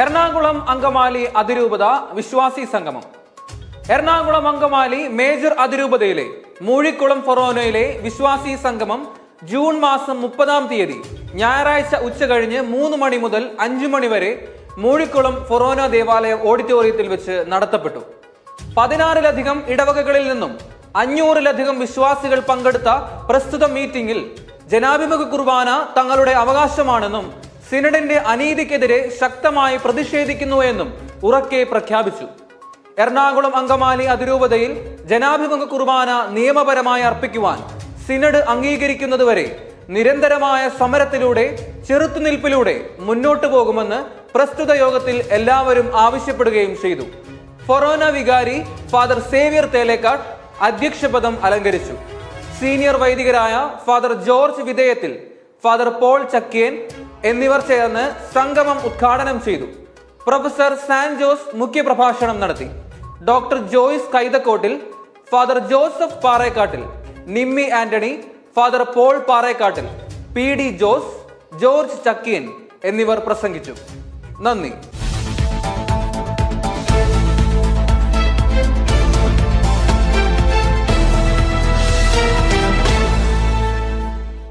എറണാകുളം അങ്കമാലി അതിരൂപത വിശ്വാസി സംഗമം. എറണാകുളം അങ്കമാലി മേജർ അതിരൂപതയിലെ മൂഴിക്കുളം ഫൊറോനയിലെ വിശ്വാസി സംഗമം ജൂൺ മാസം മുപ്പതാം തീയതി ഞായറാഴ്ച ഉച്ച കഴിഞ്ഞ് മൂന്ന് മണി മുതൽ അഞ്ചു മണി വരെ മൂഴിക്കുളം ഫൊറോന ദേവാലയ ഓഡിറ്റോറിയത്തിൽ വെച്ച് നടത്തപ്പെട്ടു. പതിനാറിലധികം ഇടവകകളിൽ നിന്നും അഞ്ഞൂറിലധികം വിശ്വാസികൾ പങ്കെടുത്ത പ്രസ്തുത മീറ്റിംഗിൽ ജനാഭിമുഖ കുർബാന തങ്ങളുടെ അവകാശമാണെന്നും സിനഡിന്റെ അനീതിക്കെതിരെ ശക്തമായി പ്രതിഷേധിക്കുന്നു എന്നും ഉറക്കെ പ്രഖ്യാപിച്ചു. എറണാകുളം അങ്കമാലി അതിരൂപതയിൽ ജനാഭിമുഖ കുർബാന നിയമപരമായി അർപ്പിക്കുവാൻ സിനഡ് അംഗീകരിക്കുന്നതുവരെ നിരന്തരമായ സമരത്തിലൂടെ ചെറുത്തുനിൽപ്പിലൂടെ മുന്നോട്ടു പോകുമെന്ന് പ്രസ്തുത യോഗത്തിൽ എല്ലാവരും ആവശ്യപ്പെടുകയും ചെയ്തു. ഫൊറോന വികാരി ഫാദർ സേവ്യർ തേലേക്കാട് അധ്യക്ഷപദം അലങ്കരിച്ചു. Senior വൈദികരായ father George Vidheyathil father Paul Chakkiyan എന്നിവർ ചേർന്ന് സംഗമം ഉദ്ഘാടനം ചെയ്തു. പ്രൊഫസർ സാൻജോസ് മുഖ്യപ്രഭാഷണം നടത്തി. Doctor Joyce Kaithakottil father Joseph Parekattil Nimmi Antony father Paul Parekattil P D Jose George Chakkiyan എന്നിവർ പ്രസംഗിച്ചു. നന്ദി.